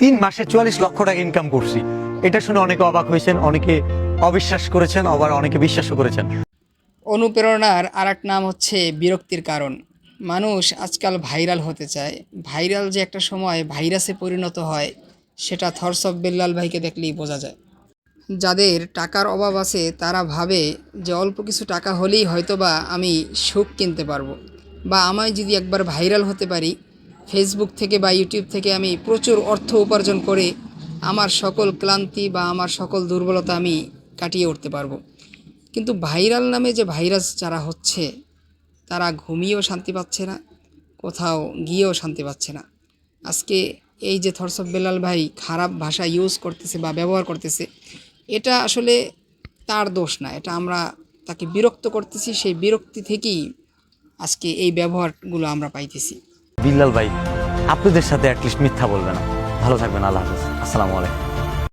তিন মাসে চুয়াল্লিশ লক্ষ টাকা ইনকাম করছি। এটা শুনে অনেকে অবাক হয়েছেন, অনেকে অবিশ্বাস করেছেন, আবার অনেকে বিশ্বাসও করেছেন। অনুপ্রেরণার আর এক নাম হচ্ছে বিরক্তির কারণ। মানুষ আজকাল ভাইরাল হতে চায়। ভাইরাল যে একটা সময় ভাইরাসে পরিণত হয়, সেটা থরস অফ বেল্লাল ভাইকে দেখলেই বোঝা যায়। যাদের টাকার অভাব আছে, তারা ভাবে যে অল্প কিছু টাকা হলেই হয়তোবা আমি সুখ কিনতে পারব। বা আমায় যদি একবার ভাইরাল হতে পারি ফেসবুক থেকে বা ইউটিউব থেকে আমি প্রচুর অর্থ উপার্জন করে আমার সকল ক্লান্তি বা আমার সকল দুর্বলতা আমি কাটিয়ে উঠতে পারব। কিন্তু ভাইরাল নামে যে ভাইরাস যারা হচ্ছে, তারা ঘুমিয়েও শান্তি পাচ্ছে না, কোথাও গিয়েও শান্তি পাচ্ছে না। আজকে এই যে থরসব বেলাল ভাই খারাপ ভাষা ইউজ করতেছে বা ব্যবহার করতেছে, এটা আসলে তার দোষ না। এটা আমরা তাকে বিরক্ত করতেছি, সেই বিরক্তি থেকেই আজকে এই ব্যবহারগুলো আমরা পাইতেছি। বিল্লাল ভাই আপনাদের সাথে অ্যাটলিস্ট মিথ্যা বলবে না। ভালো থাকবেন আল্লাহ হাফিজ। আসসালামু আলাইকুম।